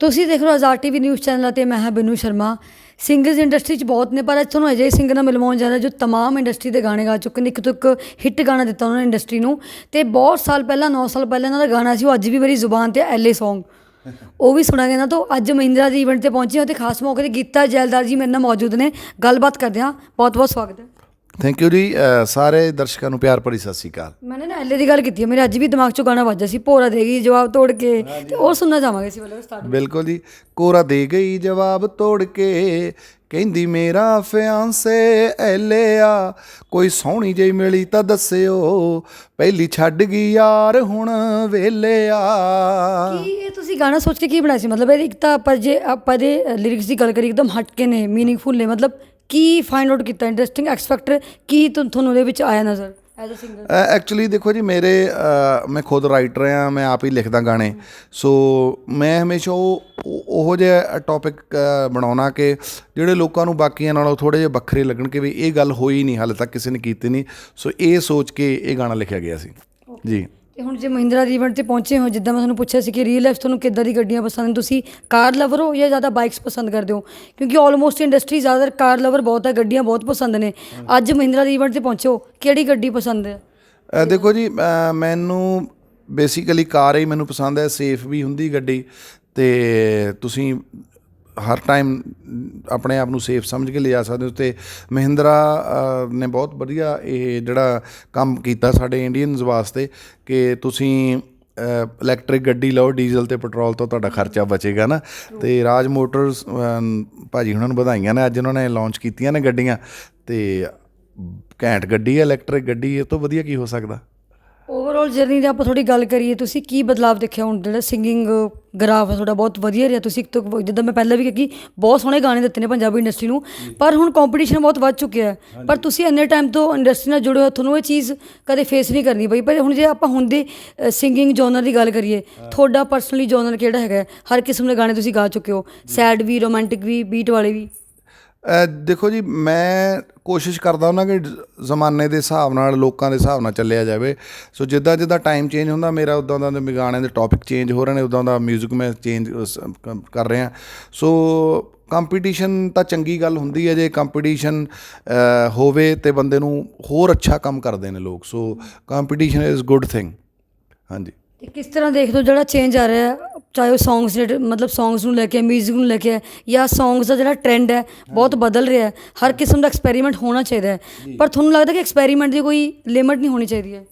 ਤੁਸੀਂ ਦੇਖ ਰਹੇ ਹੋ ਆਜ਼ਾਦ ਟੀਵੀ ਨਿਊਜ਼ ਚੈਨਲ ਅਤੇ ਮੈਂ ਹਾਂ ਬਿਨੂ ਸ਼ਰਮਾ ਸਿੰਗਰਸ ਇੰਡਸਟਰੀ 'ਚ ਬਹੁਤ ਨੇ ਪਰ ਅੱਜ ਤੁਹਾਨੂੰ ਅਜਿਹੇ ਸਿੰਗਰ ਨਾਲ ਮਿਲਵਾਉਣ ਜਾ ਰਿਹਾ ਜੋ तमाम ਇੰਡਸਟਰੀ ਦੇ ਗਾਣੇ ਗਾ ਚੁੱਕੇ ਨੇ ਇੱਕ ਤੋਂ ਇੱਕ ਹਿੱਟ ਗਾਣਾ ਦਿੱਤਾ ਉਹਨਾਂ ਨੇ ਇੰਡਸਟਰੀ ਨੂੰ ਤੇ ਬਹੁਤ ਸਾਲ ਪਹਿਲਾਂ 9 ਸਾਲ ਪਹਿਲਾਂ ਇਹਨਾਂ ਦਾ ਗਾਣਾ ਸੀ ਉਹ ਅੱਜ ਵੀ ਮੇਰੀ ਜ਼ੁਬਾਨ ਤੇ ਐਲੇ Song ਉਹ ਵੀ ਸੁਣਾਂਗੇ ਨਾ ਤੋਂ ਅੱਜ ਮਹਿੰਦਰਾ ਦੀ ਇਵੈਂਟ ਤੇ ਪਹੁੰਚੇ ਹਾਂ ਤੇ ਖਾਸ ਮੌਕੇ ਤੇ ਗੀਤਾ ਜੈਲਦਾਰ ਜੀ ਮੇਰੇ ਨਾਲ ਮੌਜੂਦ ਨੇ ਗੱਲਬਾਤ ਕਰਦੇ ਹਾਂ ਬਹੁਤ ਬਹੁਤ ਸਵਾਗਤ ਹੈ ਥੈਂਕ ਯੂ ਜੀ। ਸਾਰੇ ਦਰਸ਼ਕਾਂ ਨੂੰ ਪਿਆਰ ਭਰੀ ਸਤਿ ਸ਼੍ਰੀ ਅਕਾਲ। ਮੈंने ਨਾ ਐਲੇ ਦੀ ਗੱਲ ਕੀਤੀ ਹੈ ਮੇਰੇ ਅੱਜ ਵੀ ਦਿਮਾਗ 'ਚੋਂ ਗਾਣਾ ਵੱਜਿਆ ਸੀ ਭੋਰਾ ਦੇਗੀ ਜਵਾਬ ਤੋੜ ਕੇ ਤੇ ਉਹ ਸੁਣਨਾ ਚਾਹਾਂਗੇ ਸੀ ਵੱਲੋਂ ਸਟਾਰਟ ਬਿਲਕੁਲ ਜੀ। ਕੋਰਾ ਦੇ ਗਈ ਜਵਾਬ ਤੋੜ ਕੇ ਕਹਿੰਦੀ ਮੇਰਾ ਫਿਆਂਸੇ ਐਲੇ ਆ ਕੋਈ ਸੋਹਣੀ ਜਿਹੀ ਮਿਲੀ ਤਾਂ ਦੱਸਿਓ ਪਹਿਲੀ ਛੱਡ ਗਈ ਯਾਰ ਹੁਣ ਵੇਲੇ ਆ। ਕੀ ਇਹ ਤੁਸੀਂ ਗਾਣਾ ਸੋਚ ਕੇ ਕੀ ਬਣਾਇਆ ਸੀ? ਮਤਲਬ ਇਹ ਇੱਕ ਤਾਂ ਆਪਾਂ ਜੇ ਆਪਾਂ ਦੇ ਲਿਰਿਕਸ ਦੀ ਗੱਲ ਕਰੀ ਇੱਕਦਮ ਹਟਕੇ ਨੇ ਮੀਨਿੰਗਫੁਲ ਨੇ ਮਤਲਬ ਕੀ ਫਾਈਂਡ ਆਊਟ ਕੀਤਾ? ਇੰਟਰਸਟਿੰਗ ਐਕਸ ਫੈਕਟਰ ਕੀ ਤੁ- ਤੁਹਾਨੂੰ ਉਹਦੇ ਵਿੱਚ ਆਇਆ ਨਜ਼ਰ ਐਜ਼ ਅ ਸਿੰਗਰ ਐਕਚੁਅਲੀ ਦੇਖੋ ਜੀ ਮੇਰੇ ਅ, ਮੈਂ ਖੁਦ ਰਾਈਟਰ ਆ ਮੈਂ ਆਪ ਹੀ ਲਿਖਦਾ ਗਾਣੇ। ਸੋ ਮੈਂ ਹਮੇਸ਼ਾ ਉਹ ਉਹ- ਉਹੋ ਜਿਹਾ ਟੌਪਿਕ ਬਣਾਉਣਾ ਕਿ ਜਿਹੜੇ ਲੋਕਾਂ ਨੂੰ ਬਾਕੀਆਂ ਨਾਲੋਂ ਥੋੜੇ ਜਿਹਾ ਵੱਖਰੇ ਲੱਗਣ ਕਿ ਵੀ ਇਹ ਗੱਲ ਹੋਈ ਨਹੀਂ ਹਾਲੇ ਤੱਕ ਕਿਸੇ ਨੇ ਕੀਤੀ ਨਹੀਂ। ਸੋ ਇਹ ਸੋਚ ਕੇ ਇਹ ਗਾਣਾ ਲਿਖਿਆ ਗਿਆ ਸੀ। ਜੀ। ਤੇ ਹੁਣ ਜੇ ਮਹਿੰਦਰਾ ਦੀ ਇਵੈਂਟ ਤੇ ਪਹੁੰਚੇ ਹੋ ਜਿੱਦਾਂ ਮੈਂ ਤੁਹਾਨੂੰ ਪੁੱਛਿਆ ਸੀ ਕਿ ਰੀਅਲ ਲਾਈਫ ਤੁਹਾਨੂੰ ਕਿੱਦਾਂ ਦੀ ਗੱਡੀਆਂ ਪਸੰਦ ਨੇ ਤੁਸੀਂ ਕਾਰ ਲਵਰ ਹੋ ਜਾਂ ਜ਼ਿਆਦਾ ਬਾਈਕਸ ਪਸੰਦ ਕਰਦੇ ਹੋ? ਕਿਉਂਕਿ ਆਲਮੋਸਟ ਇੰਡਸਟਰੀ ਜ਼ਿਆਦਾਤਰ ਕਾਰ ਲਵਰ ਬਹੁਤ ਹੈ ਗੱਡੀਆਂ ਬਹੁਤ ਪਸੰਦ ਨੇ। ਅੱਜ ਮਹਿੰਦਰਾ ਦੀ ਇਵੈਂਟ ਤੇ ਪਹੁੰਚੇ ਹੋ ਕਿਹੜੀ ਗੱਡੀ ਪਸੰਦ ਹੈ? ਅ, ਦੇਖੋ ਜੀ ਅ, ਮੈਨੂੰ ਬੇਸਿਕਲੀ ਕਾਰ ਹੀ ਮੈਨੂੰ ਪਸੰਦ ਹੈ ਸੇਫ ਵੀ ਹੁੰਦੀ ਗੱਡੀ ਤੇ ਤੁਸੀਂ ਹਰ ਟਾਈਮ ਆਪਣੇ ਆਪ ਨੂੰ ਸੇਫ ਸਮਝ ਕੇ ਲਿਜਾ ਸਕਦੇ ਹੋ ਤੇ ਮਹਿੰਦਰਾ ਨੇ ਬਹੁਤ ਵਧੀਆ ਇਹ ਜਿਹੜਾ ਕੰਮ ਕੀਤਾ ਸਾਡੇ ਇੰਡੀਅਨਸ ਵਾਸਤੇ ਕਿ ਤੁਸੀਂ ਇਲੈਕਟ੍ਰਿਕ ਗੱਡੀ ਲਓ ਡੀਜ਼ਲ ਤੇ ਪੈਟਰੋਲ ਤੋਂ ਤੁਹਾਡਾ ਖਰਚਾ ਬਚੇਗਾ ਨਾ। ਤੇ ਰਾਜ ਮੋਟਰਸ ਅ, ਭਾਜੀ ਉਹਨਾਂ ਨੂੰ ਵਧਾਈਆਂ ਨੇ ਅੱਜ ਉਹਨਾਂ ਨੇ ਲਾਂਚ ਕੀਤੀਆਂ ਨੇ ਗੱਡੀਆਂ ਤੇ ਘੈਂਟ ਗੱਡੀ ਹੈ ਇਲੈਕਟ੍ਰਿਕ ਗੱਡੀ ਇਹ ਤੋਂ ਵਧੀਆ ਕੀ ਹੋ ਸਕਦਾ? ਓਵਰਆਲ ਜਰਨੀ ਦੀ ਆਪਾਂ ਥੋੜੀ ਗੱਲ ਕਰੀਏ ਤੁਸੀਂ ਕੀ ਬਦਲਾਅ ਦੇਖਿਆ ਹੁਣ ਜਿਹੜਾ ਸਿੰਗਿੰਗ ਗ੍ਰਾਫ ਤੁਹਾਡਾ ਬਹੁਤ ਵਧੀਆ ਰਿਹਾ। ਤੁਸੀਂ ਇੱਕ ਤੋਂ ਜਿੱਦਾਂ ਮੈਂ ਪਹਿਲਾਂ ਵੀ ਕਿਹਾ ਕਿ ਬਹੁਤ ਸੋਹਣੇ ਗਾਣੇ ਦਿੱਤੇ ਨੇ ਪੰਜਾਬੀ ਇੰਡਸਟਰੀ ਨੂੰ ਪਰ ਹੁਣ ਕੰਪੀਟੀਸ਼ਨ ਬਹੁਤ ਵੱਧ ਚੁੱਕਿਆ ਹੈ। ਪਰ ਤੁਸੀਂ ਇੰਨੇ ਟਾਈਮ ਤੋਂ ਇੰਡਸਟਰੀ ਨਾਲ ਜੁੜੇ ਹੋ ਤੁਹਾਨੂੰ ਇਹ ਚੀਜ਼ ਕਦੇ ਫੇਸ ਨਹੀਂ ਕਰਨੀ ਪਈ। ਪਰ ਹੁਣ ਜੇ ਆਪਾਂ ਹੁਣ ਦੇ ਸਿੰਗਿੰਗ ਜੋਨਰ ਦੀ ਗੱਲ ਕਰੀਏ ਤੁਹਾਡਾ ਪਰਸਨਲੀ ਜੋਨਰ ਕਿਹੜਾ ਹੈਗਾ? ਹਰ ਕਿਸਮ ਦੇ ਗਾਣੇ ਤੁਸੀਂ ਗਾ ਚੁੱਕੇ ਹੋ। ਸੈਡ ਵੀ ਰੋਮਾਂਟਿਕ ਵੀ ਬੀਟ ਵਾਲੇ ਵੀ। ਦੇਖੋ ਜੀ, ਮੈਂ ਕੋਸ਼ਿਸ਼ ਕਰਦਾ ਹਾਂ ਕਿ ਜ਼ਮਾਨੇ ਦੇ ਹਿਸਾਬ ਨਾਲ, ਲੋਕਾਂ ਦੇ ਹਿਸਾਬ ਨਾਲ ਚੱਲਿਆ ਜਾਵੇ। ਸੋ ਜਿੱਦਾਂ ਜਿੱਦਾਂ ਟਾਈਮ ਚੇਂਜ ਹੁੰਦਾ, ਮੇਰਾ ਉਦਾਂ ਦਾ ਦੇ ਗਾਣਿਆਂ ਦੇ ਟੌਪਿਕ ਚੇਂਜ ਹੋ ਰਹੇ ਨੇ ਉਦਾਂ ਦਾ 뮤직 ਮੈਂ ਚੇਂਜ ਕਰ ਰਿਹਾ। ਸੋ ਕੰਪੀਟੀਸ਼ਨ ਤਾਂ ਚੰਗੀ ਗੱਲ ਹੁੰਦੀ ਹੈ, ਜੇ ਕੰਪੀਟੀਸ਼ਨ ਹੋਵੇ ਤੇ ਬੰਦੇ ਨੂੰ ਹੋਰ ਅੱਛਾ ਕੰਮ ਕਰਦੇ ਨੇ ਲੋਕ। So competition is good thing ਹਾਂਜੀ। ਤੇ ਕਿਸ ਤਰ੍ਹਾਂ ਦੇਖਦੇ ਹੋ ਜਿਹੜਾ ਚੇਂਜ ਆ ਰਿਹਾ ਹੈ? ਚਾਹੇ ਉਹ ਸੌਂਗਸ ਜਿਹੜੇ ਮਤਲਬ ਸੌਂਗਸ ਨੂੰ ਲੈ ਕੇ 뮤직 ਨੂੰ ਲੈ ਕੇ ਜਾਂ ਸੌਂਗਸ ਦਾ ਜਿਹੜਾ ਟ੍ਰੈਂਡ ਹੈ ਬਹੁਤ ਬਦਲ ਰਿਹਾ ਹੈ। ਹਰ ਕਿਸਮ ਦਾ ਐਕਸਪੈਰੀਮੈਂਟ ਹੋਣਾ ਚਾਹੀਦਾ ਹੈ। ਪਰ ਤੁਹਾਨੂੰ ਲੱਗਦਾ ਕਿ ਐਕਸਪੈਰੀਮੈਂਟ ਦੀ ਕੋਈ ਲਿਮਿਟ ਨਹੀਂ ਹੋਣੀ ਚਾਹੀਦੀ ਹੈ?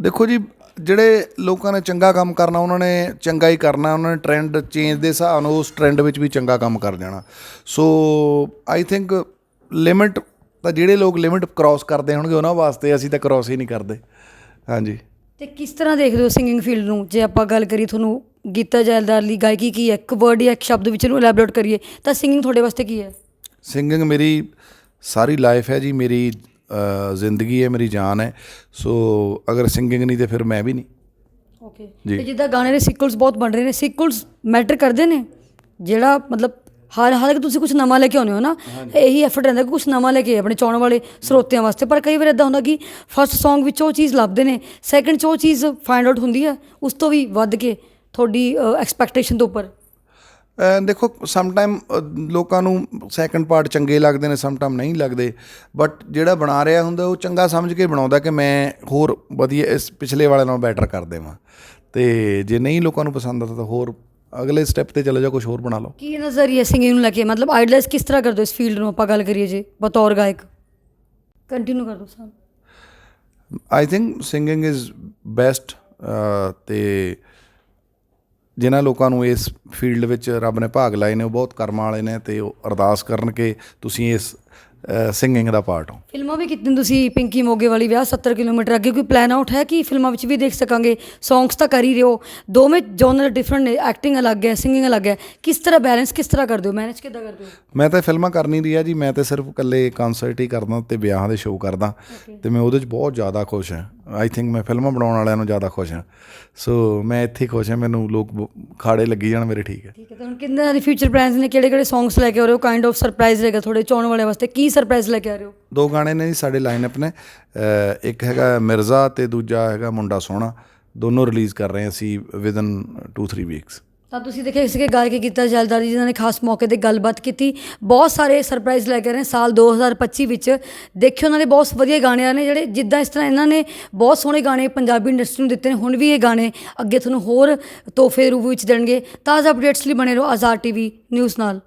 ਦੇਖੋ ਜੀ ਜਿਹੜੇ ਲੋਕਾਂ ਨੇ ਚੰਗਾ ਕੰਮ ਕਰਨਾ ਉਹਨਾਂ ਨੇ ਚੰਗਾ ਹੀ ਕਰਨਾ ਉਹਨਾਂ ਨੇ ਟ੍ਰੈਂਡ ਚੇਂਜ ਦੇ ਹਿਸਾਬ ਨਾਲ ਉਸ ਟ੍ਰੈਂਡ ਵਿੱਚ ਵੀ ਚੰਗਾ ਕੰਮ ਕਰ ਜਾਣਾ। ਸੋ ਆਈ ਥਿੰਕ ਲਿਮਿਟ ਤਾਂ ਜਿਹੜੇ ਲੋਕ ਲਿਮਿਟ ਕ੍ਰਾਸ ਕਰਦੇ ਹੋਣਗੇ ਉਹਨਾਂ ਵਾਸਤੇ ਅਸੀਂ ਤਾਂ ਕ੍ਰਾਸ ਹੀ ਨਹੀਂ ਕਰਦੇ। ਹਾਂਜੀ। ਤੇ ਕਿਸ ਤਰ੍ਹਾਂ ਦੇਖਦੇ ਹੋ ਸਿੰਗਿੰਗ ਫੀਲਡ ਨੂੰ? ਜੇ ਆਪਾਂ ਗੱਲ ਕਰੀਏ ਤੁਹਾਨੂੰ ਗੀਤਾ ਜੈਲਦਾਰ ਲਈ ਗਾਇਕੀ ਕੀ ਹੈ? ਇੱਕ ਵਰਡ ਜਾਂ ਇੱਕ ਸ਼ਬਦ ਵਿੱਚ ਇਹਨੂੰ ਐਲੈਬੋਰੇਟ ਕਰੀਏ ਤਾਂ ਸਿੰਗਿੰਗ ਤੁਹਾਡੇ ਵਾਸਤੇ ਕੀ ਹੈ? ਸਿੰਗਿੰਗ ਮੇਰੀ ਸਾਰੀ ਲਾਈਫ ਹੈ ਜੀ ਮੇਰੀ ਜ਼ਿੰਦਗੀ ਹੈ ਮੇਰੀ ਜਾਨ ਹੈ। ਸੋ ਅਗਰ ਸਿੰਗਿੰਗ ਨਹੀਂ ਤੇ ਫਿਰ ਮੈਂ ਵੀ ਨਹੀਂ। ਓਕੇ। ਤੇ ਜਿੱਦਾਂ ਗਾਣੇ ਦੇ ਸੀਕੁਅਲਸ ਬਹੁਤ ਬਣ ਰਹੇ ਨੇ ਸੀਕੁਅਲਸ ਮੈਟਰ ਕਰਦੇ ਨੇ? ਜਿਹੜਾ ਮਤਲਬ ਹਾਲ ਹਾਲਾਂਕਿ ਤੁਸੀਂ ਕੁਝ ਨਵਾਂ ਲੈ ਕੇ ਆਉਂਦੇ ਹੋ ਨਾ ਇਹੀ ਐਫਰਟ ਰਹਿੰਦਾ ਕਿ ਕੁਝ ਨਵਾਂ ਲੈ ਕੇ ਆਪਣੇ ਚਾਹਣ ਵਾਲੇ ਸਰੋਤਿਆਂ ਵਾਸਤੇ। ਪਰ ਕਈ ਵਾਰ ਇਦਾਂ ਹੁੰਦਾ ਕਿ ਫਸਟ Song ਵਿੱਚ ਉਹ ਚੀਜ਼ ਲੱਭਦੇ ਨੇ ਸੈਕੰਡ 'ਚ ਉਹ ਚੀਜ਼ ਫਾਈਂਡ ਆਊਟ ਹੁੰਦੀ ਹੈ ਉਸ ਤੋਂ ਵੀ ਵੱਧ ਕੇ ਤੁਹਾਡੀ ਐਕਸਪੈਕਟੇਸ਼ਨ ਤੋਂ ਉੱਪਰ। ਦੇਖੋ ਸਮ ਟਾਈਮ ਲੋਕਾਂ ਨੂੰ ਸੈਕੰਡ ਪਾਰਟ ਚੰਗੇ ਲੱਗਦੇ ਨੇ ਸਮ ਟਾਈਮ ਨਹੀਂ ਲੱਗਦੇ। ਬਟ ਜਿਹੜਾ ਬਣਾ ਰਿਹਾ ਹੁੰਦਾ ਉਹ ਚੰਗਾ ਸਮਝ ਕੇ ਬਣਾਉਂਦਾ ਕਿ ਮੈਂ ਹੋਰ ਵਧੀਆ ਇਸ ਪਿਛਲੇ ਵਾਲੇ ਨਾਲੋਂ ਬੈਟਰ ਕਰ ਦੇਵਾਂ। ਤੇ ਜੇ ਨਹੀਂ ਲੋਕਾਂ ਨੂੰ ਪਸੰਦ ਆਉਂਦਾ ਤਾਂ ਹੋਰ ਅਗਲੇ ਸਟੈਪ ਤੇ ਚਲੇ ਜਾ ਕੁਝ ਹੋਰ ਬਣਾ ਲਓ। ਕੀ ਨਜ਼ਰੀਆ ਸਿੰਗਿੰਗ ਨੂੰ ਲੈ ਕੇ? ਮਤਲਬ ਆਈਡਲਾਈਜ਼ ਕਿਸ ਤਰ੍ਹਾਂ ਕਰਦੇ ਹੋ ਇਸ ਫੀਲਡ ਨੂੰ? ਆਪਾਂ ਗੱਲ ਕਰੀਏ ਜੇ ਬਤੌਰ ਗਾਇਕ। ਕੰਟੀਨਿਊ ਕਰ ਦੋ sir I think singing is best ਤੇ ਜਿਨ੍ਹਾਂ ਲੋਕਾਂ ਨੂੰ ਇਸ ਫੀਲਡ ਵਿੱਚ ਰੱਬ ਨੇ ਭਾਗ ਲਾਏ ਨੇ ਉਹ ਬਹੁਤ ਕਰਮਾਂ ਵਾਲੇ ਨੇ ਤੇ ਉਹ ਅਰਦਾਸ ਕਰਨ ਕਿ ਤੁਸੀਂ ਇਸ ਸਿੰਗਿੰਗ ਦਾ ਪਾਰਟ ਹੋ। ਫਿਲਮਾਂ ਵੀ ਕਿਤਨੇ ਤੁਸੀਂ ਪਿੰਕੀ ਮੋਗੇ ਵਾਲੀ ਵਿਆਹ 70 ਕਿਲੋਮੀਟਰ ਅੱਗੇ ਕੋਈ ਪਲਾਨ ਆਊਟ ਹੈ ਕਿ ਫਿਲਮਾਂ ਵਿੱਚ ਵੀ ਦੇਖ ਸਕਾਂਗੇ? ਸੌਂਗਸ ਤਾਂ ਕਰ ਹੀ ਰਹੇ ਹੋ। ਦੋਵੇਂ ਜੋਨਰ ਡਿਫਰੈਂਟ ਨੇ ਐਕਟਿੰਗ ਅਲੱਗ ਹੈ ਸਿੰਗਿੰਗ ਅਲੱਗ ਹੈ। ਕਿਸ ਤਰ੍ਹਾਂ ਬੈਲੈਂਸ ਕਿਸ ਤਰ੍ਹਾਂ ਕਰਦੇ ਹੋ? ਮੈਨੇਜ ਕਿੱਦਾਂ ਕਰਦੇ ਹੋ? ਮੈਂ ਤਾਂ ਫਿਲਮਾਂ ਕਰ ਨਹੀਂ ਰਿਹਾ ਜੀ ਮੈਂ ਤਾਂ ਸਿਰਫ ਇਕੱਲੇ ਕਨਸਰਟ ਹੀ ਕਰਦਾ ਤੇ ਵਿਆਹਾਂ ਦੇ ਸ਼ੋਅ ਕਰਦਾ ਤੇ ਮੈਂ ਉਹਦੇ 'ਚ ਬਹੁਤ ਜ਼ਿਆਦਾ ਖੁਸ਼ ਹਾਂ। ਆਈ ਥਿੰਕ ਮੈਂ ਫਿਲਮਾਂ ਬਣਾਉਣ ਵਾਲਿਆਂ ਨੂੰ ਜ਼ਿਆਦਾ ਖੁਸ਼ ਹਾਂ। ਸੋ ਮੈਂ ਇੱਥੇ ਖੁਸ਼ ਹਾਂ ਮੈਨੂੰ ਲੋਕ ਖਾੜੇ ਲੱਗੀ ਜਾਣ ਮੇਰੇ ਠੀਕ ਹੈ। ਠੀਕ ਹੈ ਤਾਂ ਹੁਣ ਕਿੰਨੇ ਦੇ ਫਿਊਚਰ ਪਲਾਨਸ ਨੇ? ਕਿਹੜੇ ਕਿਹੜੇ ਸੌਂਗਸ ਲੈ ਕੇ ਆ ਰਹੇ ਹੋ? ਕਾਈਂਡ ਆਫ ਸਰਪ੍ਰਾਈਜ਼ ਰਹੇਗਾ ਤੁਹਾਡੇ ਚਾਹਣ ਵਾਲਿਆਂ ਵਾਸਤੇ। ਕੀ ਸਰਪ੍ਰਾਈਜ਼ ਲੈ ਕੇ ਆ ਰਹੇ ਹੋ? ਦੋ ਗਾਣੇ ਨੇ ਜੀ ਸਾਡੇ ਲਾਈਨਅਪ ਨੇ। ਇੱਕ ਹੈਗਾ ਮਿਰਜ਼ਾ ਤੇ ਦੂਜਾ ਹੈਗਾ ਮੁੰਡਾ ਸੋਹਣਾ। ਦੋਨੋਂ ਰਿਲੀਜ਼ ਕਰ ਰਹੇ ਹਾਂ ਅਸੀਂ ਵਿਦਨ 2-3 ਵੀਕਸ ਤਾਂ ਤੁਸੀਂ ਦੇਖਿਆ ਸੀਗੇ ਗਾਇਕ ਕੀਤਾ, ਜੈਲਦਾਰ ਜੀ ਜਿਨ੍ਹਾਂ ਨੇ ਖਾਸ ਮੌਕੇ ਤੇ ਗੱਲਬਾਤ ਕੀਤੀ। ਬਹੁਤ ਸਾਰੇ ਸਰਪ੍ਰਾਈਜ਼ ਲੈ ਕੇ ਆਏ ਨੇ ਸਾਲ 2025 ਵਿੱਚ। ਦੇਖਿਓ ਉਹਨਾਂ ਦੇ ਬਹੁਤ ਵਧੀਆ ਗਾਣੇ ਆ ਨੇ ਜਿਹੜੇ ਜਿੱਦਾਂ ਇਸ ਤਰ੍ਹਾਂ ਇਹਨਾਂ ਨੇ ਬਹੁਤ ਸੋਹਣੇ ਗਾਣੇ ਪੰਜਾਬੀ ਇੰਡਸਟਰੀ ਨੂੰ ਦਿੱਤੇ ਨੇ, ਹੁਣ ਵੀ ਇਹ ਗਾਣੇ ਅੱਗੇ ਤੁਹਾਨੂੰ ਹੋਰ ਤੋਹਫੇ ਰੂਪ ਵਿੱਚ ਦੇਣਗੇ। ਤਾਜ਼ਾ ਅਪਡੇਟਸ ਲਈ ਬਣੇ ਰਹੋ ਆਜ਼ਾਦ ਟੀਵੀ ਨਿਊਜ਼ ਨਾਲ।